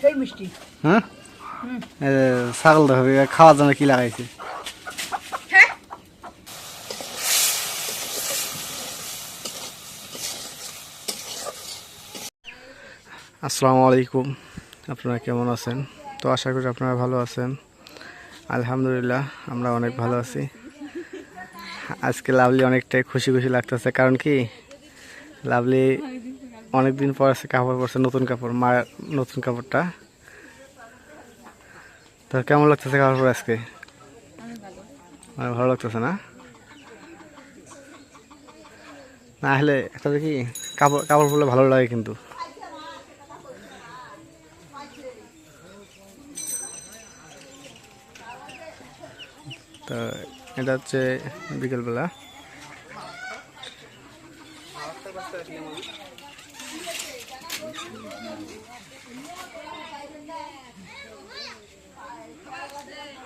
সেই মিষ্টি। হ্যাঁ খাওয়ার জন্য কি লাগাইছে? আসসালামু আলাইকুম। আপনারা কেমন আছেন? তো আশা করি আপনারা ভালো আছেন। আলহামদুলিল্লাহ আমরা অনেক ভালো আছি। আজকে লাভলি অনেকটাই খুশি খুশি লাগতেছে। কারণ কি? লাভলি অনেক দিন পর আছে কাপড় পরছে, নতুন কাপড় মায়ের নতুন কাপড়টা। তো কেমন লাগতেছে কাপড় পরে আজকে? অনেক ভালো লাগতেছে না? না, হলে একটা দেখি, কাপড় কাপড় পরলে ভালো লাগে কিন্তু। তো এটা হচ্ছে বিকেলবেলা।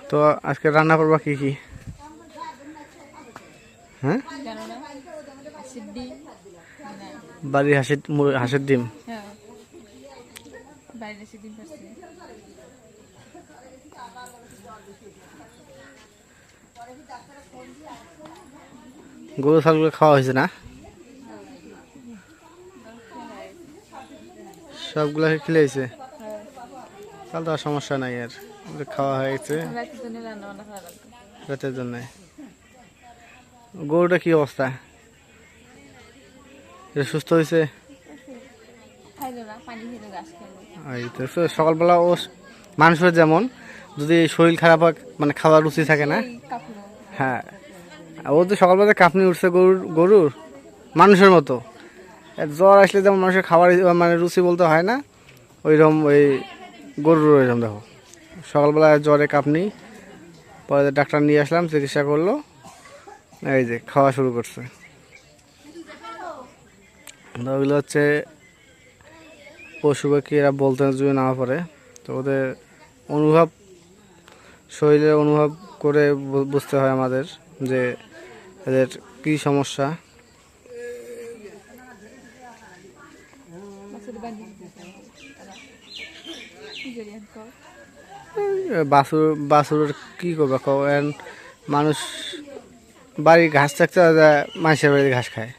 তো আজকে রান্না করবা কি কি? হ্যাঁ? বাড়ির হাসির হাঁসের ডিম। গরু ছাগলগুলো খাওয়া হয়েছে না? সবগুলো খেলে হয়েছে তাহলে তো আর সমস্যা নাই আর। খাওয়া হয়ে গেছে রাতের জন্য গরুটা কি অবস্থা? সুস্থ হয়েছে? সকালবেলা ও মানুষের যেমন যদি শরীর খারাপ হয় মানে খাওয়ার রুচি থাকে না। হ্যাঁ। ও তো সকালবেলা কাঁপনি উঠছে গরুর গরুর মানুষের মতো। জ্বর আসলে যেমন মানুষের খাবার মানে রুচি বলতে হয় না ওইরকম ওই গরুর ওইরকম দেখো। সকালবেলা জ্বরে কাঁপনি পরে ডাক্তার নিয়ে আসলাম, চিকিৎসা করল। এই যে খাওয়া শুরু করছে। ওগুলো হচ্ছে পশু পাখি এরা বলতে যদি না পারে তো ওদের অনুভব শরীরে অনুভব করে বুঝতে হয় আমাদের যে এদের কী সমস্যা মাছের বান্ধি দিতে কি করি আমি কও? এ, বাছুর বাছুরের কী করবে কও? এন মানুষ বাড়ির ঘাস থাকতে মানুষের বাড়ির ঘাস খায়।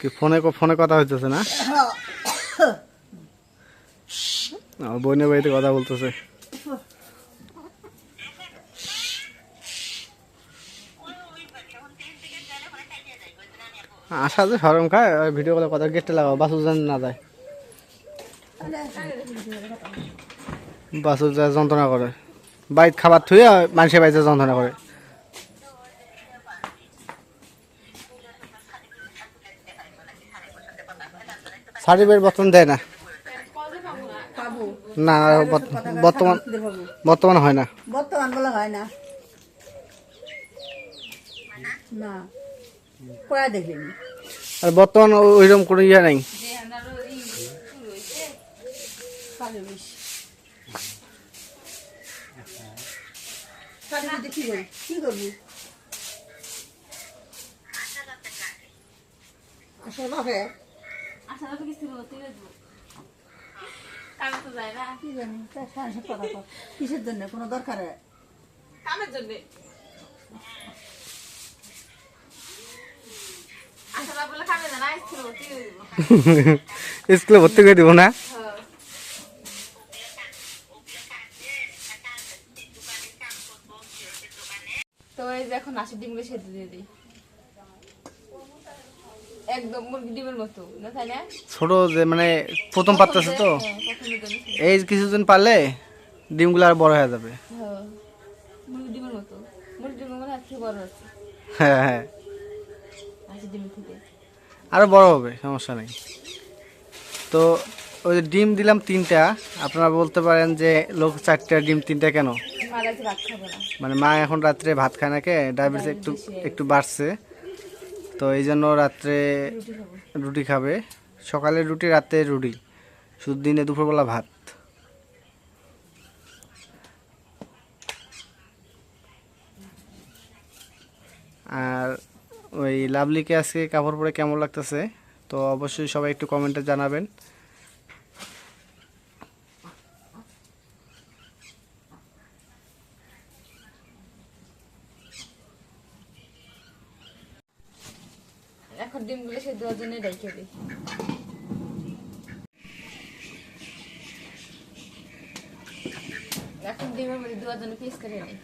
কি ফোনে ক- ফোনে কথা হইতেছে না? বোনের বাড়িতে কথা বলতেছে। আসা যে সরম খায় ভিডিও কলে কথা গেটে লাগাও বাসু যেন না যায়। বাসু যা যন্ত্রণা করে। বাড়িতে খাবার থুয়ে মানুষের বাড়িতে যন্ত্রণা করে। সার্টিফিকেট বর্তমান দেয় না। না বর্ত- বর্তমান বর্তমান হয় না। বর্তমান বলে হয় না। না। পড়া দেখিনি আর বর্তমান ওইরকম কোনো ইয়ে নাই। কি করবি? আসলে কিছু দেবো কামে তো যায় না। কি জানি তার সাথে কথা কিসের জন্য? কোনো দরকারে? কামের জন্যে আশা না বলে কামে যায় না স্থির হতে দেবো স্কুলে ভর্তি করে দিব না? হ্যাঁ তো এই যে এখন হাঁসের ডিমগুলো সেদ্ধ দিয়ে দিই। একদম ডিমের মতো না তাই না? ছোট যে মানে প্রথম পাত্তাছে তো? হ্যাঁ, এই কিছুদিন পারলে ডিমগুলো আর বড় হয়ে যাবে। হ্যাঁ মুরগি ডিমের মতো। মুরগি ডিমের বড় আছে হ্যাঁ হ্যাঁ। ডিমের থেকে। আরও বড় হবে সমস্যা নেই। তো ওই যে ডিম দিলাম তিনটা আপনারা বলতে পারেন যে লোক চারটা ডিম তিনটা কেন? মানে মা এখন রাত্রে ভাত খায় না কে? ডায়াবেটিস একটু একটু বাড়ছে। তো এই জন্য রাত্রে রুটি রুটি খাবে। সকালে রুটি রাতে রুটি। শুধু দিনে দুপুরবেলা ভাত। আর ওই লাভলিকে আজকে কাপড় পরে কেমন লাগতেছে? তো অবশ্যই সবাই একটু কমেন্টে জানাবেন। এখন ডিমগুলো সে জন্য রেখে দিই। এখন ডিমের মধ্যে জন্য পিস করে নিই।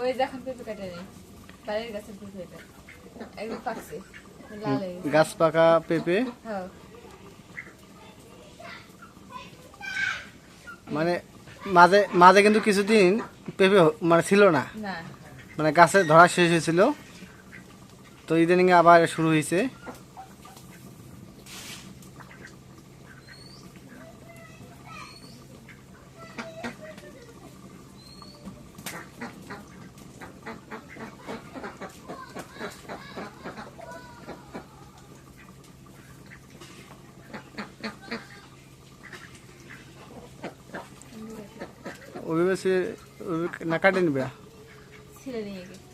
ওই যে পেঁপে কেটে নেই। বাড়ির গাছের পেঁপে এটা। একদম পাকছে। লাল গেছে। পাকা পেঁপে? হ্যাঁ। মানে মাঝে মাঝে কিন্তু কিছুদিন পেঁপে মানে ছিল না। না। মানে গাছে ধরা শেষ হয়েছিল। তো ইদানিং আবার শুরু হয়েছে ওইভাবে সে ওইভাবে না কাটে নিবে। ছিঁড়ে নিয়ে গেছে।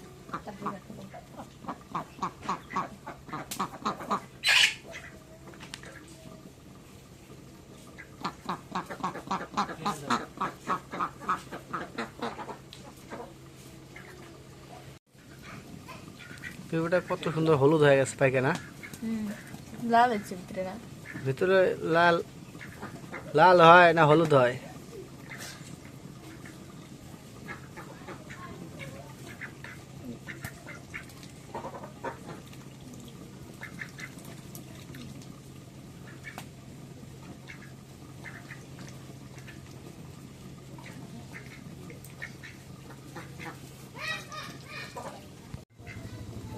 কত সুন্দর হলুদ হয়ে গেছে পাইকানা হুম লাল হচ্ছে ভিতরে না। ভিতরে লাল লাল হয় না হলুদ হয়?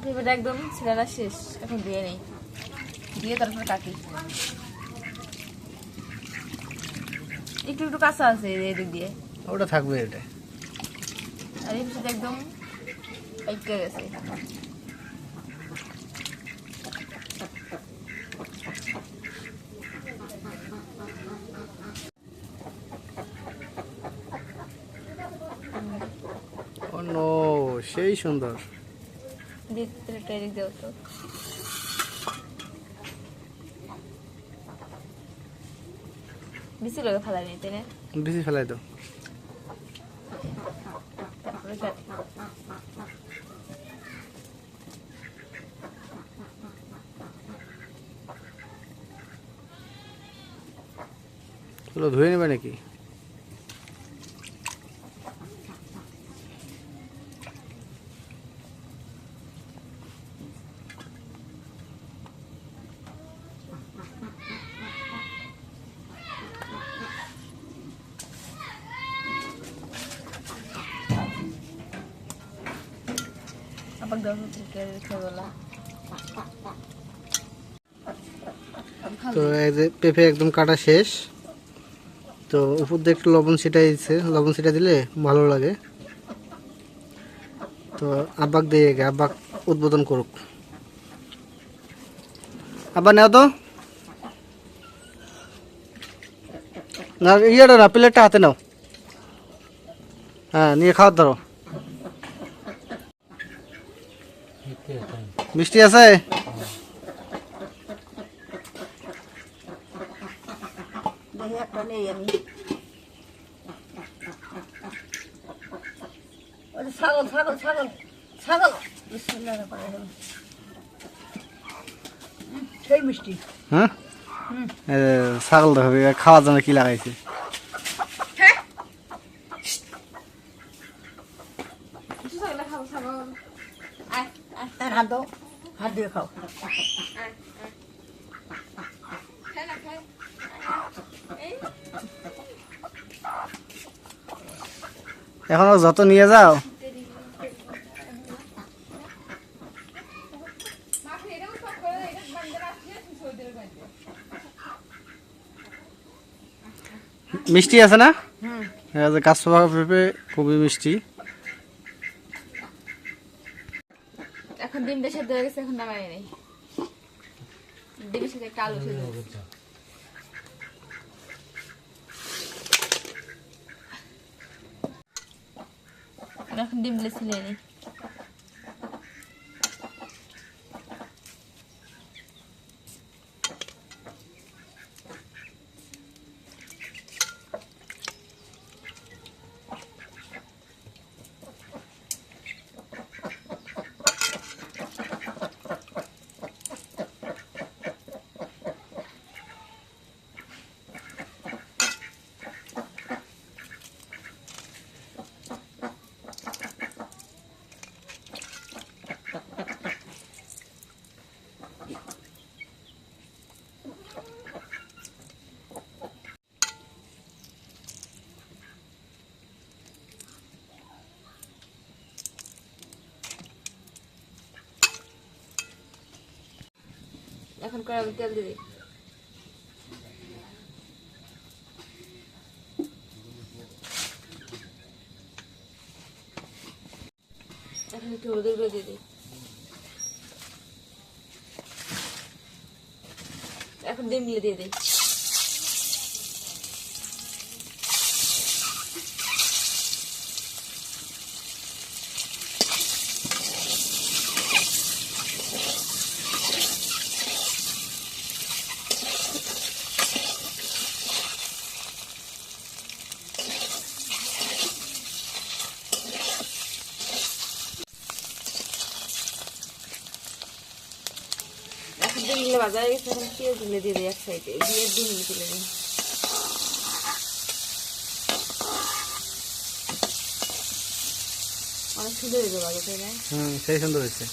পেঁপেটা একদম ছিলানা শেষ এখন দিয়ে নেই। দিয়ে তারপরে কাটি একটু একটু কাঁচা আছে এই এদিক দিয়ে। ওটা থাকবে এটা। আর এই একদম পাইকে গেছে। নো সেই সুন্দর। ভিতরে দেও তো। ফালাই নিতে না বেশি ফেলাই দাও। তারপরে কাটি চলো ধুয়ে নেবে নাকি আবার গরম থেকে রেখে বলা তো এই যে পেঁপে একদম কাটা শেষ। তো উপর দিয়ে একটু লবণ ছিটাই দিচ্ছে লবণ ছিটা দিলে ভালো লাগে। তো আব্বাক দিয়ে গে আব্বাক উদ্বোধন করুক। আব্বা, নেও তো। না ইয়েটা না প্লেটটা হাতে নাও। হ্যাঁ নিয়ে খাওয়ার ধরো। মিষ্টি আছে? দেখি একটা নেই আমি যে ছাগল ছাগল ছাগল ছাগল বিসমিল্লাহ সেই মিষ্টি হ্যাঁ ছাগল দেখাবে খাওয়ার জন্য কি লাগাইছে খাব খাব আয় আয় আর হাত দাও হাত দিয়ে খাও আয় খাই না খাই এই এখন যত নিয়ে যাও। মিষ্টি আছে না? হ্যাঁ পেঁপে খুবই মিষ্টি। এখন ডিমটা সেদ্ধ হয়ে গেছে এখন নামাই নেই। ডিমের সাথে একটা আলু সেদ্ধ। হয়েছে। এখন এখন আমি তেল দিবি এখন একটু হলুদ গুঁড়ো দিয়ে দিই। এখন ডিম দিয়ে দিই এখন ডিমগুলো ভাজা হয়ে গেছে এখন দিয়ে দিই এক সাইডে দিয়ে ডিমগুলো তুলে নিই অনেক সুন্দর হয়েছে ভাজা তাই না? হুম সেই সুন্দর হয়েছে।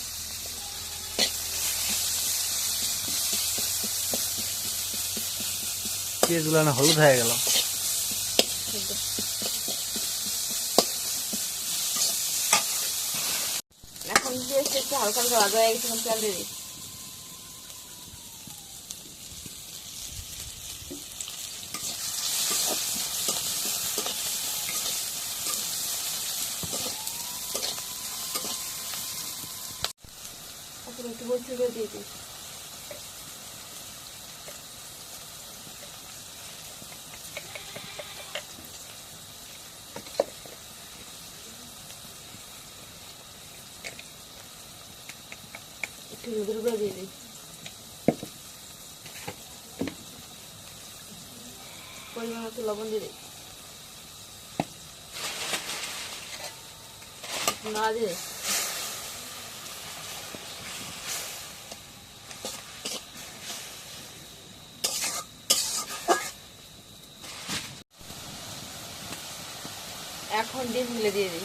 পেঁয়াজগুলো না হলুদ হয়ে গেল। এখন পেঁয়াজটা একটু হালকা হালকা ভাজা হয়ে গেছে এখন দিয়ে দিই এখন একটু বলছি দিয়ে দিই একটু হলুদের দিয়ে দিই। পরিমাণ মতো লবণ দিয়ে দিই। না দিয়ে এখন ডিমগুলো দিয়ে দিই।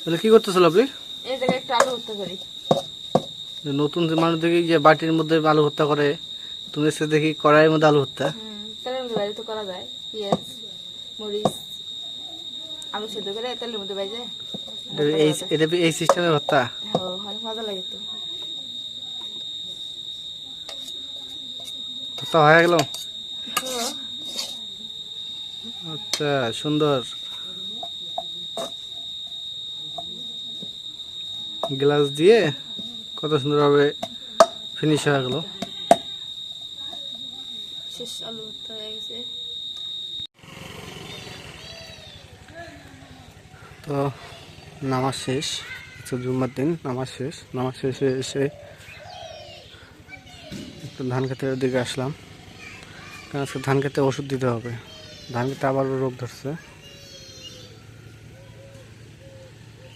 তাহলে কি করতেছিল আপনি? এই জায়গায় একটু আলু উঠতে করি। নতুন মানুষ দেখি যে বাটির মধ্যে আলু হত্যা করে তুমি এসে দেখি কড়াইয়ের মধ্যে আলু হত্যা তেলের বাড়িতে করা যায়। পেঁয়াজ মরিচ আলু সেদ্ধ করে তেলের মধ্যে বাইজে এটা এটা এই সিস্টেমের হত্যা হ্যাঁ মজা লাগে তো। হত্যা হয়ে গেল। আচ্ছা সুন্দর। গ্লাস দিয়ে কত সুন্দরভাবে ফিনিশ হয়ে গেল। তো নামাজ শেষ আজকে জুম্মার দিন নামাজ শেষ। নামাজ শেষে এসে একটু ধান খেতের দিকে আসলাম। কারণ আজকে ধান খেতে ওষুধ দিতে হবে। ধান খেতে আবার রোগ ধরছে।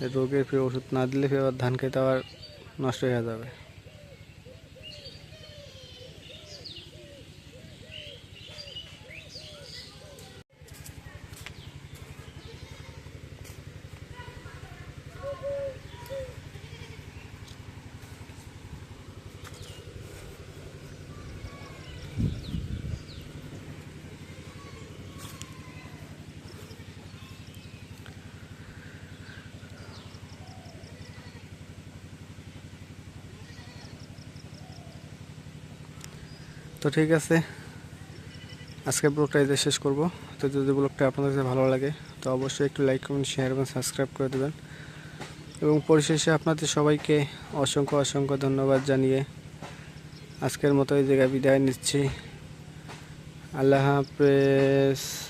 রোগে রোগের ফের ওষুধ না দিলে ফের আবার ধান খেতে আবার নষ্ট হয়ে যাবে। তো ঠিক আছে, আজকের ব্লগটা এদের শেষ করব। তো যদি ব্লগটা আপনাদের কাছে ভালো লাগে, তো অবশ্যই একটু লাইক কমেন্ট শেয়ার এবং সাবস্ক্রাইব করে দেবেন। এবং পরিশেষে আপনাদের সবাইকে অসংখ্য অসংখ্য ধন্যবাদ জানিয়ে আজকের মতো এই জায়গায় বিদায় নিচ্ছি। আল্লাহ হাফেজ।